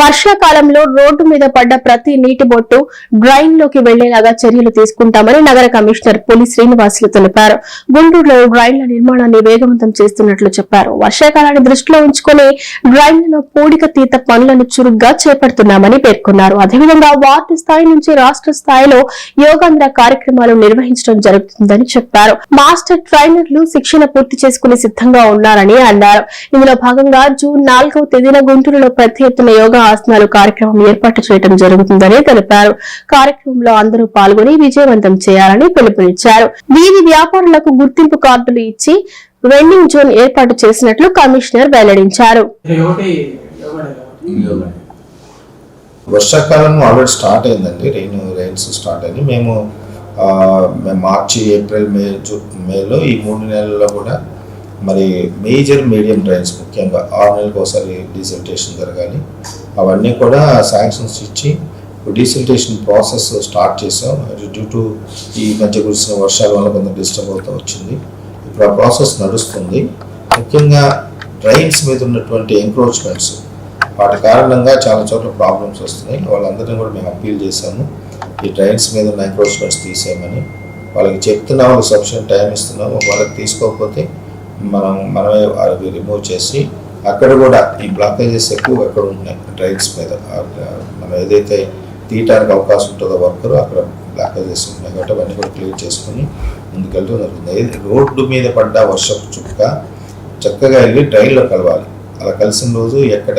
వర్షాకాలంలో రోడ్డు మీద పడ్డ ప్రతి నీటి బొట్టు డ్రైన్లోకి వెళ్ళేలాగా చర్యలు తీసుకుంటామని నగర కమిషనర్ పులి శ్రీనివాసులు తెలిపారు. గుంటూరులో డ్రైన్ల నిర్మాణాన్ని వేగవంతం చేస్తున్నట్లు చెప్పారు. వర్షాకాలాన్ని దృష్టిలో ఉంచుకుని డ్రైన్లలో పూడిక తీత పనులను చురుగ్గా చేపడుతున్నామని పేర్కొన్నారు. అదేవిధంగా వార్డు స్థాయి నుంచి రాష్ట్ర స్థాయిలో యోగాంధ్ర కార్యక్రమాలు నిర్వహించడం జరుగుతుందని చెప్పారు. మాస్టర్ ట్రైనర్లు శిక్షణ పూర్తి చేసుకుని సిద్ధంగా ఉన్నారని అన్నారు. ఇందులో భాగంగా జూన్ నాలుగవ తేదీన గుంటూరులో పెద్ద ఎత్తున యోగా ఆసనాలు కార్యక్రమం ఏర్పాటు చేయడం జరుగుతుందని తెలిపారు. కార్యక్రమంలో అందరూ పాల్గొని విజయవంతం చేయాలని పిలుపునిచ్చారు. వీధి వ్యాపారులకు గుర్తింపు కార్డులు ఇచ్చి వెండింగ్ జోన్ ఏర్పాటు చేసినట్లు కమిషనర్ వెల్లడించారు. వర్షాకాలం ఆల్రెడీ స్టార్ట్ అయిందండి. రెయిన్ రెయిన్స్ స్టార్ట్ అయింది. మేము మేము మార్చి ఏప్రిల్ మే జూ మేలో ఈ మూడు నెలల్లో కూడా మరి మేజర్ మీడియం డ్రైన్స్ ముఖ్యంగా ఆరు నెలలకు ఒకసారి డీసెంటేషన్ జరగాలి. అవన్నీ కూడా శాంక్షన్స్ ఇచ్చి డీసెంటేషన్ ప్రాసెస్ స్టార్ట్ చేసాం డ్యూ టు ఈ మధ్య కురిసిన వర్షాల వల్ల కొంత డిస్టర్బ్ అవుతూ వచ్చింది. ఇప్పుడు ఆ ప్రాసెస్ నడుస్తుంది. ముఖ్యంగా డ్రైన్స్ మీద ఉన్నటువంటి ఎంక్రోచ్మెంట్స్ వాటి కారణంగా చాలా చోట్ల ప్రాబ్లమ్స్ వస్తున్నాయి. వాళ్ళందరినీ కూడా మేము అప్పీల్ చేశాము. ఈ డ్రైన్స్ మీద ఉన్న ఎంక్రోచ్మెంట్స్ తీసేయమని. వాళ్ళకి చెప్తున్నాం వాళ్ళకి సఫిషియంట్ టైం ఇస్తున్నాము వాళ్ళకి తీసుకోకపోతే మనం మనమే అవి రిమూవ్ చేసి అక్కడ కూడా ఈ బ్లాకేజెస్ ఎక్కువ ఎక్కడ ఉన్నాయి? ట్రైన్స్ మీద. మనం ఏదైతే తీయటానికి అవకాశం ఉంటుందో వర్కర్ అక్కడ బ్లాకేజెస్ ఉన్నాయి కాబట్టి అవన్నీ కూడా క్లియర్ చేసుకుని ముందుకెళ్ళడం జరుగుతుంది. రోడ్డు మీద పడ్డ వర్షపు చుక్క చక్కగా వెళ్ళి ట్రైన్లో కలవాలి. అలా కలిసిన రోజు ఎక్కడ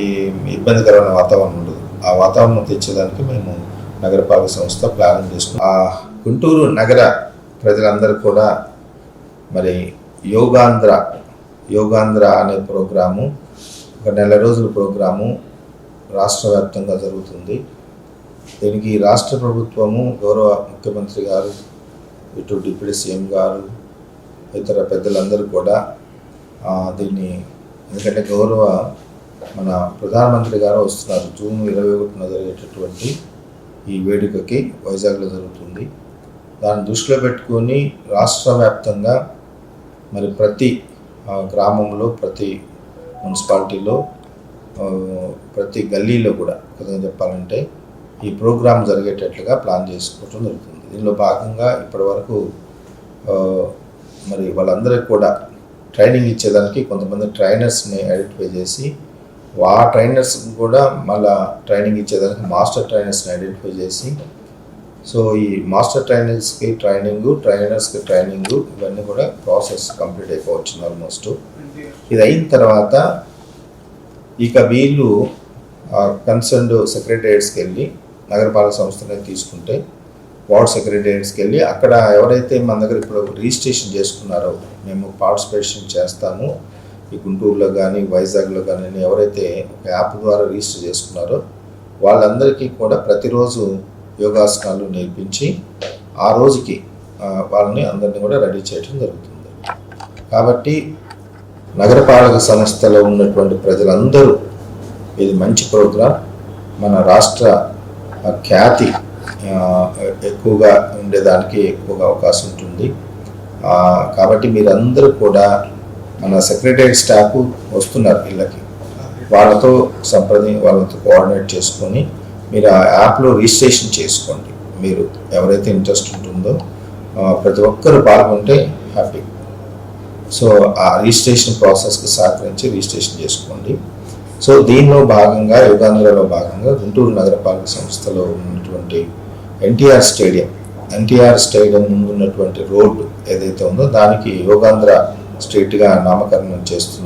ఈ ఇబ్బందికరమైన వాతావరణం ఉండదు. ఆ వాతావరణం తెచ్చేదానికి మేము నగరపాలక సంస్థ ప్లానింగ్ చేసుకున్నాం. ఆ గుంటూరు నగర ప్రజలందరూ కూడా మరి యోగాంధ్ర యోగాంధ్ర అనే ప్రోగ్రాము ఒక నెల రోజుల ప్రోగ్రాము రాష్ట్ర వ్యాప్తంగా జరుగుతుంది. దీనికి రాష్ట్ర ప్రభుత్వము గౌరవ ముఖ్యమంత్రి గారు ఇటు డిప్యూటీ సీఎం గారు ఇతర పెద్దలందరూ కూడా దీన్ని ఎందుకంటే గౌరవ మన ప్రధానమంత్రి గారు వస్తున్నారు. జూన్ ఇరవై ఒకటిన జరిగేటటువంటి ఈ వేడుకకి వైజాగ్లో జరుగుతుంది. దాన్ని దృష్టిలో పెట్టుకొని రాష్ట్ర వ్యాప్తంగా మరి ప్రతి గ్రామంలో ప్రతి మున్సిపాలిటీలో ప్రతి గల్లీలో కూడా కొద్దిగా చెప్పాలంటే ఈ ప్రోగ్రాం జరిగేటట్లుగా ప్లాన్ చేసుకోవడం జరుగుతుంది. దీనిలో భాగంగా ఇప్పటివరకు మరి వాళ్ళందరికీ కూడా ట్రైనింగ్ ఇచ్చేదానికి కొంతమంది ట్రైనర్స్ని ఐడెంటిఫై చేసి ఆ ట్రైనర్స్ కూడా మళ్ళా ట్రైనింగ్ ఇచ్చేదానికి మాస్టర్ ట్రైనర్స్ని ఐడెంటిఫై చేసి సో ఈ మాస్టర్ ట్రైనర్స్కి ట్రైనింగ్ ట్రైనర్స్కి ట్రైనింగ్ ఇవన్నీ కూడా ప్రాసెస్ కంప్లీట్ అయిపోవచ్చు ఆల్మోస్ట్. ఇది అయిన తర్వాత ఇక వీళ్ళు కన్సర్న్డ్ సెక్రటరియట్స్కి వెళ్ళి నగరపాలక సంస్థనే తీసుకుంటే వార్డ్ సెక్రటరియట్స్కి వెళ్ళి అక్కడ ఎవరైతే మన దగ్గర ఇప్పుడు రిజిస్ట్రేషన్ చేసుకున్నారో మేము పార్టిసిపేషన్ చేస్తాము. ఈ గుంటూరులో కానీ వైజాగ్లో కానీ ఎవరైతే ఒక యాప్ ద్వారా రిజిస్టర్ చేసుకున్నారో వాళ్ళందరికీ కూడా ప్రతిరోజు యోగాసనాలు నేర్పించి ఆ రోజుకి వాళ్ళని అందరినీ కూడా రెడీ చేయడం జరుగుతుంది. కాబట్టి నగరపాలక సంస్థలో ఉన్నటువంటి ప్రజలందరూ ఇది మంచి ప్రోగ్రాం. మన రాష్ట్ర ఖ్యాతి ఎక్కువగా ఉండేదానికి ఎక్కువగా అవకాశం ఉంటుంది. కాబట్టి మీరందరూ కూడా మన సెక్రటరీ స్టాఫ్ వస్తున్నారు ఇళ్ళకి వాళ్ళతో సంప్రదించి వాళ్ళతో కోఆర్డినేట్ చేసుకొని మీరు ఆ యాప్లో రిజిస్ట్రేషన్ చేసుకోండి. మీరు ఎవరైతే ఇంట్రెస్ట్ ఉంటుందో ప్రతి ఒక్కరు పాల్గొంటే హ్యాపీ. సో ఆ రిజిస్ట్రేషన్ ప్రాసెస్కి సహకరించి రిజిస్ట్రేషన్ చేసుకోండి. సో దీనిలో భాగంగా యోగాంధ్రలో భాగంగా గుంటూరు నగరపాలక సంస్థలో ఉన్నటువంటి ఎన్టీఆర్ స్టేడియం. ఎన్టీఆర్ స్టేడియం ముందు ఉన్నటువంటి రోడ్డు ఏదైతే ఉందో దానికి యోగాంధ్ర స్ట్రీట్గా నామకరణం చేస్తున్నారు.